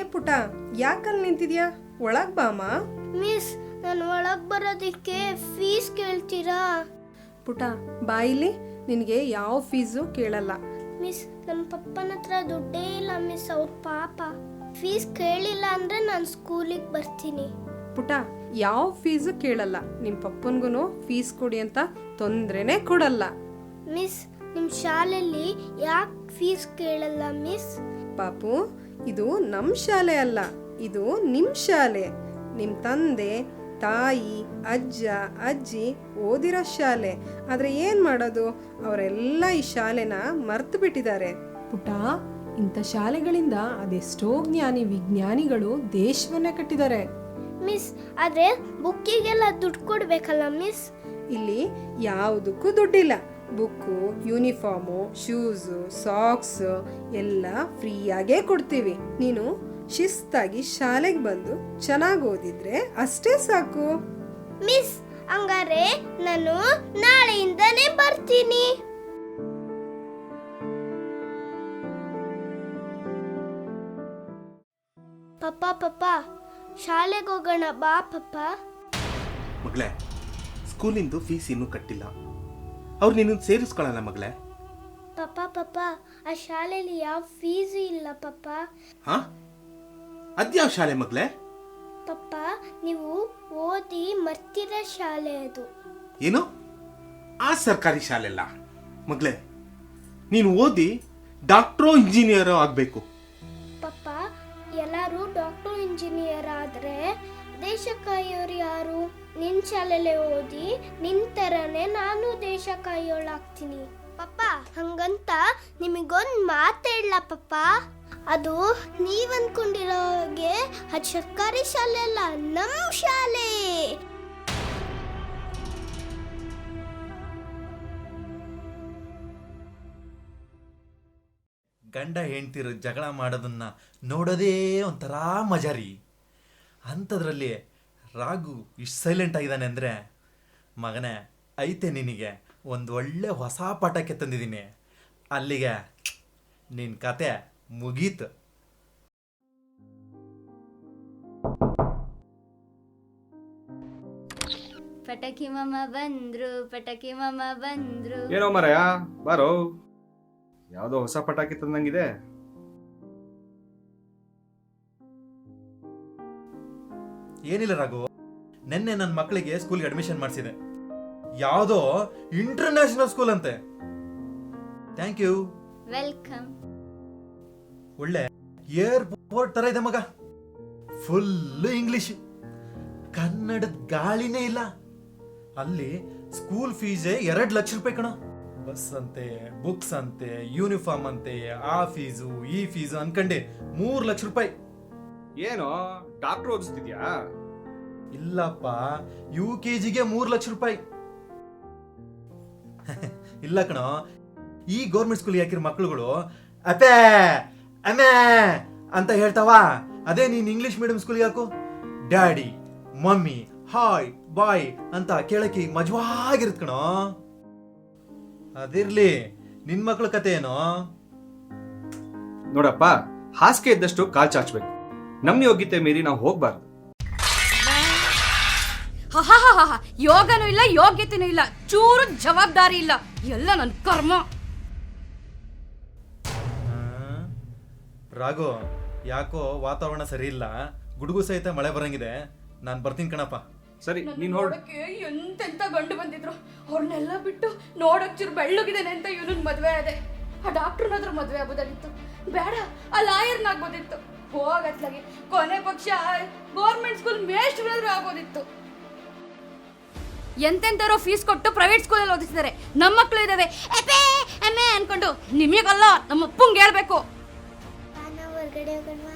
ಏ ಪುಟ ಯಾಕಲ್ಲಿ ನಿಂತಿದ್ಯಾ? ಒಳಗ್ ಬಾಮ ಮಿಸ್ ನಾನು ಒಳಗೆ ಬರೋದಕ್ಕೆ ಫೀಸ್ ಕೇಳ್ತೀರಾ? ಪುಟ ಬಾಯಿಲಿ ನಿನಗೆ ಯಾವ ಫೀಸು ಕೇಳಲ್ಲ. ಮಿಸ್ ನಮ್ಮ ಪಪ್ಪನ ಹತ್ರ ದುಡ್ಡೇ ಇಲ್ಲ ಮಿಸ್ ಅವ್ರ ಪಾಪ. ಫೀಸ್ ಕೇಳಿಲ್ಲ ಅಂದ್ರೆ ನಾನು ಸ್ಕೂಲಿಗೆ ಬರ್ತೀನಿ. ಪುಟ ಯಾವ ಫೀಸು ಕೇಳಲ್ಲ. ನಿಮ್ಮ ಪಪ್ಪನ್ಗೂ ಫೀಸ್ ಕೊಡಿ ಅಂತ ತೊಂದ್ರೆನೇ ಕೊಡಲ್ಲ. ಮಿಸ್ ನಿಮ್ಮ ಶಾಲೆಯಲ್ಲಿ ಯಾಕೆ ಫೀಸ್ ಕೇಳಲ್ಲ ಮಿಸ್? ಪಾಪು ಇದು ನಮ್ಮ ಶಾಲೆ ಅಲ್ಲ ಇದು ನಿಮ್ಮ ಶಾಲೆ. ನಿಮ್ಮ ತಂದೆ ತಾಯಿ ಅಜ್ಜ ಅಜ್ಜಿ ಓದಿರೋ ಶಾಲೆ. ಆದರೆ ಏನು ಮಾಡೋದು? ಅವರೆಲ್ಲ ಈ ಶಾಲೆನ ಮರ್ತು ಬಿಟ್ಟಿದ್ದಾರೆ. ಪುಟ ಇಂಥ ಶಾಲೆಗಳಿಂದ ಅದೆಷ್ಟೋ ಜ್ಞಾನಿ ವಿಜ್ಞಾನಿಗಳು ದೇಶವನ್ನೇ ಕಟ್ಟಿದ್ದಾರೆ. ಮಿಸ್ ಆದರೆ ಬುಕ್ಕಿಗೆಲ್ಲ ದುಡ್ಡು ಕೊಡ್ಬೇಕಲ್ಲ ಮಿಸ್? ಇಲ್ಲಿ ಯಾವುದಕ್ಕೂ ದುಡ್ಡಿಲ್ಲ. ಬುಕ್ಕು ಯೂನಿಫಾರ್ಮು ಶೂಸು ಸಾಕ್ಸ್ ಎಲ್ಲ ಫ್ರೀಯಾಗೇ ಕೊಡ್ತೀವಿ. ನೀನು ಶಿಸ್ತಾಗಿ ಶಾಲೆಗೆ ಬಂದು ಚೆನ್ನಾಗಿ ಓದಿದ್ರೆ ಅಷ್ಟೇ ಸಾಕು. ಮಿಸ್ ಹಂಗಾರೆ ನಾನು ನಾಳೆಯಿಂದನೇ ಬರ್ತೀನಿ. ಪಪ್ಪ ಪಪ್ಪ ಶಾಲೆಗೆ ಹೋಗೋಣ ಬಾ ಪಪ್ಪ. ಮಗಳೇ ಸ್ಕೂಲಿಂದು ಫೀಸ್ ಇನ್ನೂ ಕಟ್ಟಿಲ್ಲ. ಅವ್ರು ನಿನ್ನ ಸೇರಿಸ್ಕೊಳ್ಳಲ್ಲ ಮಗಳೇ. ಪಪ್ಪ ಪಪ್ಪ ಆ ಶಾಲೆಯಲ್ಲಿ ಯಾವ ಫೀಸ್ ಇಲ್ಲ ಪಪ್ಪ. ಹಾ? ಅದ್ಯಾವ ಶಾಲೆ ಮಗಳೇ? ಪಪ್ಪ ನೀವು ಓದಿ ಮರ್ತಿರೋ ಶಾಲೆ ಅದು. ಏನು? ಆ ಸರ್ಕಾರಿ ಶಾಲೆಲ್ಲ ಮಗಳೇ ನೀನು ಓದಿ ಡಾಕ್ಟ್ರೋ ಇಂಜಿನಿಯರೋ ಆಗಬೇಕು. ಪಪ್ಪ ಎಲ್ಲರೂ ಡಾಕ್ಟರ್ ಇಂಜಿನಿಯರ್ ಆದ್ರೆ ದೇಶ ಕಾಯೋರು ಯಾರು? ನಿನ್ ಶಾಲೆಲೆ ಓದಿ, ನಿನ್ ತರನೇ ನಾನು ದೇಶ ಕಾಯೋಳಾಗ್ತೀನಿ ಪಪ್ಪ, ಹಂಗಂತ ನಿಮಗೊಂದ್ ಮಾತೇಳ ಪಪ್ಪ. ಅದು ನೀವ್ ಅನ್ಕೊಂಡಿರೋಗೆ ಅದು ಸರ್ಕಾರಿ ಶಾಲೆ ಅಲ್ಲ, ನಮ್ ಶಾಲೆ. ಗಂಡ ಹೆಂಡ್ತಿರು ಜಗಳ ಮಾಡೋದನ್ನ ನೋಡೋದೇ ಒಂಥರ ಮಜಾ ರೀ ಅಂಥದ್ರಲ್ಲಿ ರಾಘು ಇಷ್ಟು ಸೈಲೆಂಟ್ ಆಗಿದ್ದಾನೆ ಅಂದರೆ ಮಗನೇ ಐತೆ ನಿನಗೆ ಒಂದು ಒಳ್ಳೆ ಹೊಸ ಪಾಠಕ್ಕೆ ತಂದಿದ್ದೀನಿ. ಅಲ್ಲಿಗೆ ನಿನ್ನ ಕತೆ ಮುಗೀತು. ಪಟಕಿ ಮಮ ಬಂದ್ರು ಪಟಕಿ ಮಮ ಬಂದ್ರು. ಏನೋ ಮರಯ ಬಾರೋ. ಯಾವುದೋ ಹೊಸ ಪಟಾಕಿ ತಂದಂಗಿದೆ. ಏನಿಲ್ಲ ರಘು. ನಿನ್ನೆ ನನ್ನ ಮಕ್ಕಳಿಗೆ ಸ್ಕೂಲ್ಗೆ ಅಡ್ಮಿಷನ್ ಮಾಡಿಸಿದೆ. ಯಾವುದೋ ಇಂಟರ್ನ್ಯಾಷನಲ್ ಸ್ಕೂಲ್ ಅಂತೆ. ಥ್ಯಾಂಕ್ ಯು ವೆಲ್ಕಮ್ ಒಳ್ಳೆ ಏರ್ಪೋರ್ಟ್ ತರ ಇದೆ ಮಗ. ಫುಲ್ ಇಂಗ್ಲಿಷ್ ಕನ್ನಡದ ಗಾಳಿನೇ ಇಲ್ಲ. ಅಲ್ಲಿ ಸ್ಕೂಲ್ ಫೀಸೇ ಎರಡು ಲಕ್ಷ ರೂಪಾಯಿ ಕಣ. ಬಸ್ ಅಂತೆ ಬುಕ್ಸ್ ಅಂತೆ ಯೂನಿಫಾರ್ಮ್ ಅಂತೆ ಆ ಫೀಸು ಈ ಫೀಸು ಅನ್ಕಂಡೆ ಮೂರು ಲಕ್ಷ ರೂಪಾಯಿ. ಏನೋ ಡಾಕ್ಟರ್ ಓದಿಸ್ತಿದ್ಯಾ? ಇಲ್ಲಪ್ಪ ಯು ಕೆ ಜಿಗೆ ಮೂರು ಲಕ್ಷ ರೂಪಾಯಿ. ಇಲ್ಲ ಕಣೋ ಈ ಗೌರ್ಮೆಂಟ್ ಸ್ಕೂಲ್ ಹಾಕಿರೋ ಮಕ್ಕಳುಗಳು ಅಪೇ ಅಮ್ಮ ಅಂತ ಹೇಳ್ತಾವ? ಅದೇ ನೀನ್ ಇಂಗ್ಲಿಷ್ ಮೀಡಿಯಂ ಸ್ಕೂಲ್ಗೆ ಹಾಕು. ಡ್ಯಾಡಿ ಮಮ್ಮಿ ಹಾಯ್ ಬಾಯ್ ಅಂತ ಕೇಳಕ್ಕೆ ಮಜವಾಗಿರತ್ ಕಣೋ. ಅದಿರ್ಲಿ ನಿನ್ ಮಕ್ಳ ಕತೆ ಏನೋ? ನೋಡಪ್ಪ ಹಾಸಿಗೆ ಇದ್ದಷ್ಟು ಕಾಲ್ ಚಾಚ್ಬೇಕು. ನಮ್ಮ ಯೋಗ್ಯತೆ ಮೀರಿ ನಾವು ಹೋಗ್ಬಾರ್ದು. ಯೋಗನು ಯೋಗನೂ ಇಲ್ಲ ಯೋಗ್ಯತೆನೂ ಇಲ್ಲ. ಚೂರು ಜವಾಬ್ದಾರಿ ಇಲ್ಲ. ಎಲ್ಲ ನನ್ನ ಕರ್ಮ. ರಾಘು ಯಾಕೋ ವಾತಾವರಣ ಸರಿ ಇಲ್ಲ? ಗುಡುಗು ಸಹಿತ ಮಳೆ ಬರಂಗಿದೆ. ನಾನ್ ಬರ್ತೀನಿ ಕಣಪ್ಪ. ಸರಿ ನೀನ್ ನೋಡೋಕೆ ನೋಡಕ್ಕೆ ಎಂತೆಂತ ಗಂಡು ಬಂದಿದ್ರು. ಅವ್ರನ್ನೆಲ್ಲ ಬಿಟ್ಟು ನೋಡಕ್ ಚೂರು ಬೆಳ್ಳಗಿದ್ದೇನೆ ಅಂತ ಇವನನ್ ಮದ್ವೆ ಆದೆ. ಆ ಡಾಕ್ಟರ್ನಾದ್ರೂ ಮದ್ವೆ ಆಗೋದಾಗಿತ್ತು ಬೇಡ ಆ ಲಾಯರ್ನಾಗ್ಬೋದಿತ್ತು ಹೋಗತ್ಲಾಗೆ ಕೊನೆ ಪಕ್ಷ ಗೌರ್ಮೆಂಟ್ ಸ್ಕೂಲ್ ಮೇಷ್ಟ್ರಾದ್ರೂ ಆಗೋದಿತ್ತು. ಎಂತೆಂತರೋ ಫೀಸ್ ಕೊಟ್ಟು ಪ್ರೈವೇಟ್ ಸ್ಕೂಲಲ್ಲಿ ಓದಿಸ್ತಾರೆ ನಮ್ಮ ಮಕ್ಕಳು ಇದಾವೆ. ಎಪೆ ಎಮ್ಮೆ ಅನ್ಕೊಂಡು ನಿಮಗಲ್ಲ ನಮ್ಮ ಅಪ್ಪಂಗೆ ಹೇಳ್ಬೇಕು. ಹೊರಗಡೆ ಹೋಗೋಣ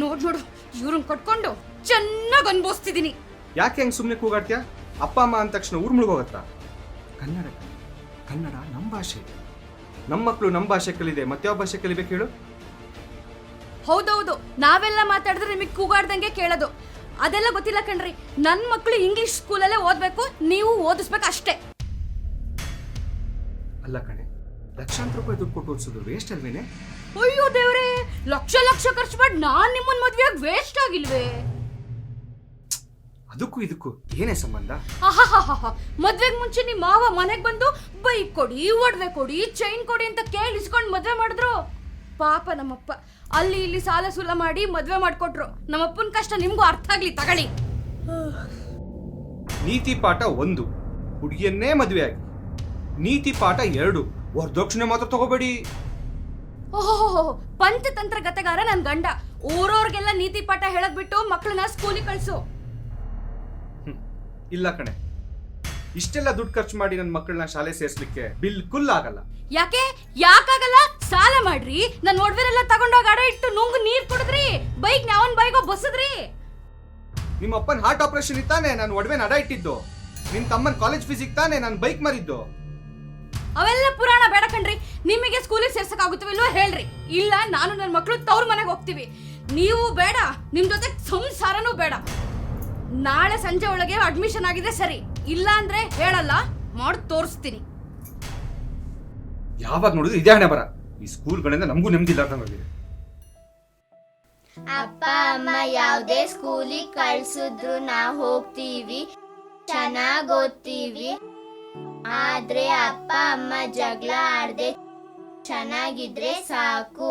ನೋಡ್ ನೋಡು ಇವ್ರನ್ನ ಕಟ್ಕೊಂಡು ಚೆನ್ನಾಗಿ ಅನ್ಭವಿಸ್ತಿದ್ದೀನಿ ಯಾಕೆ ಹೆಂಗ್ ಸುಮ್ಮನೆ ಕೂಗಾಡ್ತೀಯಾ? ಅಪ್ಪ ಅಮ್ಮ ಅಂದ ತಕ್ಷಣ ಊರ್ ಮುಳುಗೋಗತ್ತಾ ಕನ್ನಡ ಕನ್ನಡ ನಮ್ಮ ಭಾಷೆ ನಮ್ಮ ಮಕ್ಕಳು ನಮ್ಮ ಭಾಷೆ ಕಲಿದೆ. ಮತ್ತೆ ಯಾವ ಭಾಷೆ ಕಲಿಬೇಕು ಹೇಳು? ಹೌದೌದು. ನಾವೆಲ್ಲ ಮಾತಾಡಿದ್ರೆ ನಿಮಗೆ ಕೂಗಾಡ್ದಂಗೆ ಕೇಳೋದು. ಅದೆಲ್ಲ ಗೊತ್ತಿಲ್ಲ ಕಣ್ರಿ. ನನ್ನ ಮಕ್ಕಳು ಇಂಗ್ಲಿಷ್ ಸ್ಕೂಲಲ್ಲೇ ಓದಬೇಕು. ನೀವು ಓದಿಸ್ಬೇಕು ಅಷ್ಟೇ. ಅಲ್ಲ ಕಣೆ ಲಕ್ಷಾಂತರ ರೂಪಾಯಿ ದುಡ್ಡು ಕೊಟ್ಟು ಓದಿಸೋದು ವೇಸ್ಟ್ ಅಲ್ವೇನೆ? ಅಯ್ಯೋ ದೇವ್ರೆ ಲಕ್ಷ ಲಕ್ಷ ಖರ್ಚು ಮಾಡಿ ನಾನು ನಿಮ್ಮನ್ನ ಮದುವೆಯಾಗಿ ವೇಸ್ಟ್ ಆಗಿಲ್ವೇ? ಅದಕ್ಕೂ ಇದಕ್ಕೂ ಏನೇ ಸಂಬಂಧ. ಮದ್ವೆಗ್ ಮುಂಚೆ ನಿಮ್ ಮಾವ ಮನೆಗ್ ಬಂದು ಬೈಕ್ ಕೊಡಿ ಒಡವೆ ಕೊಡಿ ಚೈನ್ ಕೊಡಿ ಅಂತ ಕೇಳಿ ಮದುವೆ ಮದ್ವೆ ಮಾಡಿದ್ರು. ಪಾಪ ನಮ್ಮಪ್ಪ. ಅಲ್ಲಿ ಇಲ್ಲಿ ಸಾಲ ಸುಲ ಮಾಡಿ ಮದ್ವೆ ಮಾಡ್ಕೊಟ್ರು. ನಮ್ಮಪ್ಪನ ಕಷ್ಟ ನಿಮ್ಗೂ ಅರ್ಥ ಆಗ್ಲಿ ತಗೊಳ್ಳಿ. ನೀತಿ ಪಾಠ ಒಂದು. ಹುಡುಗಿಯನ್ನೇ ಮದುವೆ ಆಗಿ. ನೀತಿ ಪಾಠ ಎರಡು. ವರದಕ್ಷಿಣೆ ಮಾತ್ರ ತಗೋಬೇಡಿ. ಓಹೋ ಪಂಚತಂತ್ರ ಗತಗಾರ ನನ್ ಗಂಡ. ಊರವ್ರಿಗೆಲ್ಲ ನೀತಿ ಪಾಠ ಹೇಳಕ್ ಬಿಟ್ಟು ಮಕ್ಕಳನ್ನ ಸ್ಕೂಲಿಗೆ ಕಳ್ಸು. ಇಲ್ಲ ಕಣೆ. ಇಷ್ಟೆಲ್ಲ ದುಡ್ಡು ಖರ್ಚು ಮಾಡಿ ನನ್ನ ಮಕ್ಕಳನ್ನ ಶಾಲೆ ಸೇರ್ಸ್ಲಿಕ್ಕೆ ಬಿಲ್ಕುಲ್ ಆಗಲ್ಲ. ಯಾಕೆ? ಯಾಕಾಗಲ್ಲ? ಸಾಲ ಮಾಡ್ರಿ. ನನ್ನ ಒಡವೆನೆಲ್ಲ ತಗೊಂಡೋಗಿ ಅಡ ಇಟ್ಟು ನುಂಗು ನೀರ್ ಕುಡಿದ್ರಿ. ಬೈಕ್ ಅವನ್ ಬೈಗೋ ಬಸದ್ರಿ. ನಿಮ್ಮ ಅಪ್ಪನ ಹಾರ್ಟ್ ಆಪರೇಷನ್ ಇತ್ತಾನೆ ನಾನು ಒಡವೆ ಅಡ ಇಟ್ಟಿದ್ದು. ನಿನ್ ತಮ್ಮನ ಕಾಲೇಜ್ ಫೀಸ್ ತಾನೆ ನಾನು ಬೈಕ್ ಮರಿದ್ದು. ಅವೆಲ್ಲ ಪುರಾಣ ಬೇಡ ಕಣ್ರಿ. ನಿಮಗೆ ಸ್ಕೂಲಿಗೆ ಸೇರ್ಸಕ್ ಆಗುತ್ತವಿಲ್ವೋ ಹೇಳ್ರಿ. ಇಲ್ಲ ನಾನು ನನ್ನ ಮಕ್ಕಳು ತವ್ರ ಮನೆಗೆ ಹೋಗ್ತೀವಿ. ನೀವು ಬೇಡ ನಿಮ್ ಜೊತೆ ಸಂಸಾರನೂ ಬೇಡ. ನಾಳೆ ಸಂಜೆ ಒಳಗೆ ಅಡ್ಮಿಷನ್ ಆಗಿದೆ ಸರಿ. ಇಲ್ಲ ಅಂದ್ರೆ ಹೇಳಲ್ಲ ಮಾಡಿ ತೋರಿಸ್ತೀನಿ. ಯಾವಾಗ ನೋಡಿದ್ರು ಇದೇ ಹಣೆ ಬರ ಈ ಸ್ಕೂಲ್ಗಳಿಂದ ನಮಗೂ ನೆಮ್ಮದಿ ಇಲ್ಲಾರ್ದಂಗಾಗಿದೆ ಅಪ್ಪ ಅಮ್ಮ ಯಾವ್ದೇ ಸ್ಕೂಲಿಗೆ ಕಳ್ಸಿದ್ರು ನಾ ಹೋಗ್ತೀವಿ ಚೆನ್ನಾಗ್ ಓದ್ತೀವಿ. ಆದ್ರೆ ಅಪ್ಪ ಅಮ್ಮ ಜಗಳ ಆಡ್ದೆ ಚೆನ್ನಾಗಿದ್ರೆ ಸಾಕು.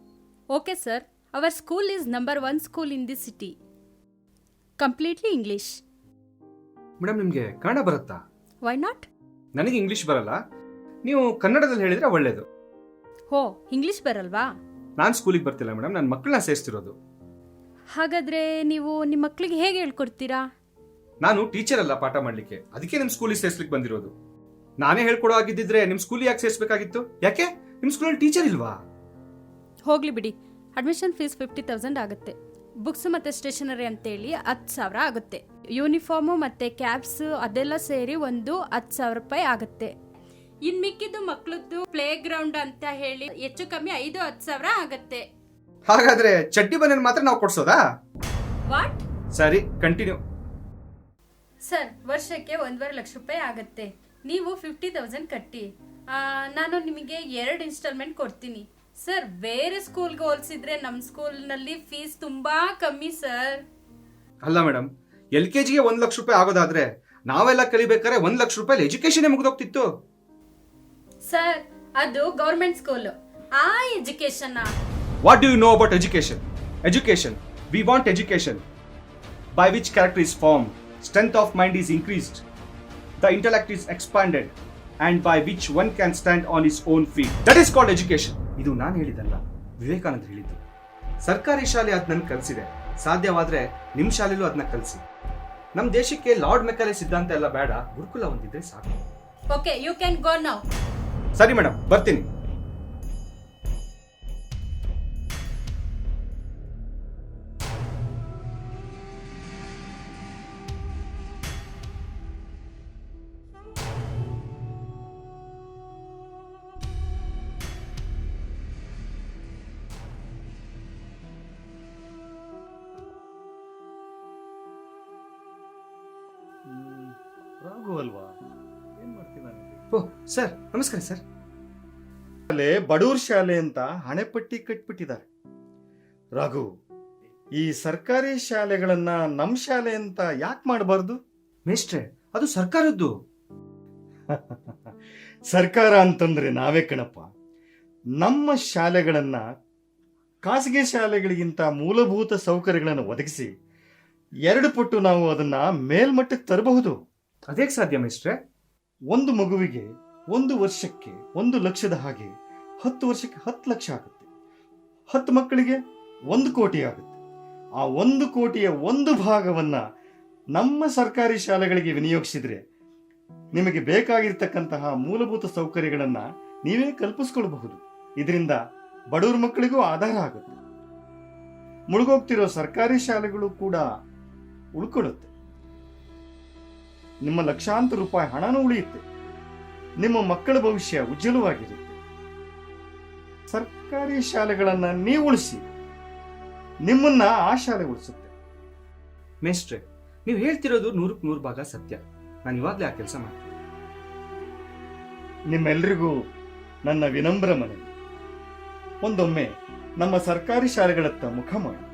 Okay, sir our school is number one school in this city completely English madam ನಿಮಗೆ ಕನ್ನಡ ಬರುತ್ತಾ? ವೈ ನಾಟ್ ನನಗೆ ಇಂಗ್ಲಿಷ್ ಬರಲ್ಲ. ನೀವು ಕನ್ನಡದಲ್ಲಿ ಹೇಳಿದ್ರೆ ಒಳ್ಳೇದು. ಹೋ ಇಂಗ್ಲಿಷ್ ಬರಲ್ವಾ? ನಾನು ಸ್ಕೂಲಿಗೆ ಬರ್ತಿಲ್ಲ ಮೇಡಮ್ ನನ್ನ ಮಕ್ಕಳನ್ನ ಸೇರಿಸ್ತಿರೋದು. ಹಾಗಾದ್ರೆ ನೀವು ನಿಮ್ಮ ಮಕ್ಕಳಿಗೆ ಹೇಗೆ ಹೇಳ್ಕೊಡ್ತೀರಾ? ನಾನು ಟೀಚರ್ ಅಲ್ಲ ಪಾಠ ಮಾಡ್ಲಿಕ್ಕೆ. ಅದಕ್ಕೆ ನಿಮ್ಮ ಸ್ಕೂಲಿಗೆ ಸೇರಿಸ್ಲಿಕ್ಕೆ ಬಂದಿರೋದು. ನಾನೇ ಹೇಳ್ಕೊಡೋ ಆಗಿದ್ದಿದ್ರೆ ನಿಮ್ಮ ಸ್ಕೂಲಿಗೆ ಯಾಕೆ ಸೇರಿಸ್ಬೇಕಾಗಿತ್ತು? ಯಾಕೆ? ನಿಮ್ಮ ಸ್ಕೂಲಲ್ಲಿ ಟೀಚರ್ ಇಲ್ವಾ? ಹೋಗ್ಲಿ ಬಿಡಿ. ಅಡ್ಮಿಷನ್ ಫೀಸ್ ಫಿಫ್ಟಿ ತೌಸಂಡ್ ಆಗುತ್ತೆ. ಬುಕ್ಸ್ ಮತ್ತೆ ಸ್ಟೇಷನರಿ ಅಂತೇಳಿ ಹತ್ತು ಸಾವಿರ ಆಗುತ್ತೆ. ಯೂನಿಫಾರ್ಮು ಮತ್ತೆ ಕ್ಯಾಬ್ಸ್ ಅದೆಲ್ಲ ಸೇರಿ ಒಂದು ಹತ್ತು ಸಾವಿರ ರೂಪಾಯಿ ಆಗುತ್ತೆ. ಇನ್ ಮಿಕ್ಕಿದ್ದು ಮಕ್ಕಳದ್ದು ಪ್ಲೇ ಗ್ರೌಂಡ್ ಅಂತ ಹೇಳಿ ಹೆಚ್ಚು ಕಮ್ಮಿ ಐದು ಹತ್ತು ಸಾವಿರ ಆಗುತ್ತೆ. ಹಾಗಾದ್ರೆ ಚಡ್ಡಿ ಮಾತ್ರ ನಾವು ಕೊಡ್ಸೋದಾ? ವಾಟ್ ಸರಿ ಕಂಟಿನ್ಯೂ ಸರ್ ವರ್ಷಕ್ಕೆ ಒಂದೂವರೆ ಲಕ್ಷ ರೂಪಾಯಿ ಆಗುತ್ತೆ. ನೀವು ಫಿಫ್ಟಿ ತೌಸಂಡ್ ಕಟ್ಟಿ. ಆ, ನಾನು ನಿಮಗೆ ಎರಡು ಇನ್ಸ್ಟಾಲ್ಮೆಂಟ್ ಕೊಡ್ತೀನಿ. ಸರ್ ಬೇರೆ ಸ್ಕೂಲ್ಗೆ ಹೋಲಿಸಿದ್ರೆ ನಮ್ಮ ಸ್ಕೂಲ್ನಲ್ಲಿ ಫೀಸ್ ತುಂಬಾ ಕಮ್ಮಿ ಸರ್ ಅಲ್ಲ ಮೇಡಮ್ ಎಲ್ ಕೆ ಜಿಗೆ ಒಂದ್ ಲಕ್ಷ ರೂಪಾಯಿ ಆಗೋದಾದ್ರೆ ನಾವೆಲ್ಲ ಕಲಿಬೇಕಾದ್ರೆ ಒಂದ್ ಲಕ್ಷ ರೂಪಾಯಿ ಎಜುಕೇಶನ್ ಮುಗಿದೋಗ್ತಿತ್ತು. ಸರ್ ಅದು ಗೌರ್ಮೆಂಟ್ ಸ್ಕೂಲ್ ಆ education what do you know about education education we want education by which character is form strength of mind is increased the intellect is expanded and by which one can stand on is own feet that is called education ಇದು ನಾನು ಹೇಳಿದಲ್ಲ ವಿವೇಕಾನಂದ್ ಹೇಳಿದ್ದು. ಸರ್ಕಾರಿ ಶಾಲೆ ಅದ್ ನನ್ಗೆ ಕಲಿಸಿದೆ. ಸಾಧ್ಯವಾದ್ರೆ ನಿಮ್ಮ ಶಾಲೆಲೂ ಅದನ್ನ ಕಲಿಸಿ. ನಮ್ಮ ದೇಶಕ್ಕೆ ಲಾರ್ಡ್ ಮೆಕಾಲೆ ಸಿದ್ಧಾಂತ ಎಲ್ಲ ಬೇಡ ಗುರುಕುಲ ಒಂದಿದ್ರೆ ಸಾಕು. Okay you can go now ಸರಿ ಮೇಡಮ್ ಬರ್ತೀನಿ. ಓ ಸರ್ ನಮಸ್ಕಾರ ಸರ್. ಶಾಲೆ ಬಡೂರ್ ಶಾಲೆ ಅಂತ ಹಣೆಪಟ್ಟಿ ಕಟ್ಬಿಟ್ಟಿದ್ದಾರೆ. ರಘು ಈ ಸರ್ಕಾರಿ ಶಾಲೆಗಳನ್ನ ನಮ್ ಶಾಲೆ ಅಂತ ಯಾಕೆ ಮಾಡಬಾರ್ದು? ಮೇಷ್ಟ್ರೆ ಅದು ಸರ್ಕಾರದ್ದು. ಸರ್ಕಾರ ಅಂತಂದ್ರೆ ನಾವೇ ಕಣಪ್ಪ. ನಮ್ಮ ಶಾಲೆಗಳನ್ನ ಖಾಸಗಿ ಶಾಲೆಗಳಿಗಿಂತ ಮೂಲಭೂತ ಸೌಕರ್ಯಗಳನ್ನು ಒದಗಿಸಿ ಎರಡು ಪಟ್ಟು ನಾವು ಅದನ್ನ ಮೇಲ್ಮಟ್ಟಕ್ಕೆ ತರಬಹುದು. ಅದೇಕೆ ಸಾಧ್ಯ ಮೇಷ್ಟ್ರೆ? ಒಂದು ಮಗುವಿಗೆ ಒಂದು ವರ್ಷಕ್ಕೆ ಒಂದು ಲಕ್ಷದ ಹಾಗೆ ಹತ್ತು ವರ್ಷಕ್ಕೆ ಹತ್ತು ಲಕ್ಷ ಆಗುತ್ತೆ. ಹತ್ತು ಮಕ್ಕಳಿಗೆ ಒಂದು ಕೋಟಿ ಆಗುತ್ತೆ. ಆ ಒಂದು ಕೋಟಿಯ ಒಂದು ಭಾಗವನ್ನು ನಮ್ಮ ಸರ್ಕಾರಿ ಶಾಲೆಗಳಿಗೆ ವಿನಿಯೋಗಿಸಿದರೆ ನಿಮಗೆ ಬೇಕಾಗಿರ್ತಕ್ಕಂತಹ ಮೂಲಭೂತ ಸೌಕರ್ಯಗಳನ್ನು ನೀವೇ ಕಲ್ಪಿಸ್ಕೊಳ್ಬಹುದು. ಇದರಿಂದ ಬಡವ್ರ ಮಕ್ಕಳಿಗೂ ಆಧಾರ ಆಗುತ್ತೆ. ಮುಳುಗೋಗ್ತಿರೋ ಸರ್ಕಾರಿ ಶಾಲೆಗಳು ಕೂಡ ಉಳ್ಕೊಳ್ಳುತ್ತೆ. ನಿಮ್ಮ ಲಕ್ಷಾಂತರ ರೂಪಾಯಿ ಹಣನೂ ಉಳಿಯುತ್ತೆ. ನಿಮ್ಮ ಮಕ್ಕಳ ಭವಿಷ್ಯ ಉಜ್ವಲವಾಗಿರುತ್ತೆ. ಸರ್ಕಾರಿ ಶಾಲೆಗಳನ್ನು ನೀವು ಉಳಿಸಿ. ನಿಮ್ಮನ್ನ ಆ ಶಾಲೆ ಉಳಿಸುತ್ತೆ. ಮೇಸ್ಟ್ರೆ ನೀವು ಹೇಳ್ತಿರೋದು ನೂರಕ್ಕೆ ನೂರು ಭಾಗ ಸತ್ಯ. ನಾನು ಇವಾಗಲೇ ಆ ಕೆಲಸ ಮಾಡ್ತೀನಿ. ನಿಮ್ಮೆಲ್ರಿಗೂ ನನ್ನ ವಿನಮ್ರ ಮನೆ ಒಂದೊಮ್ಮೆ ನಮ್ಮ ಸರ್ಕಾರಿ ಶಾಲೆಗಳತ್ತ ಮುಖ ಮಾಡಿ.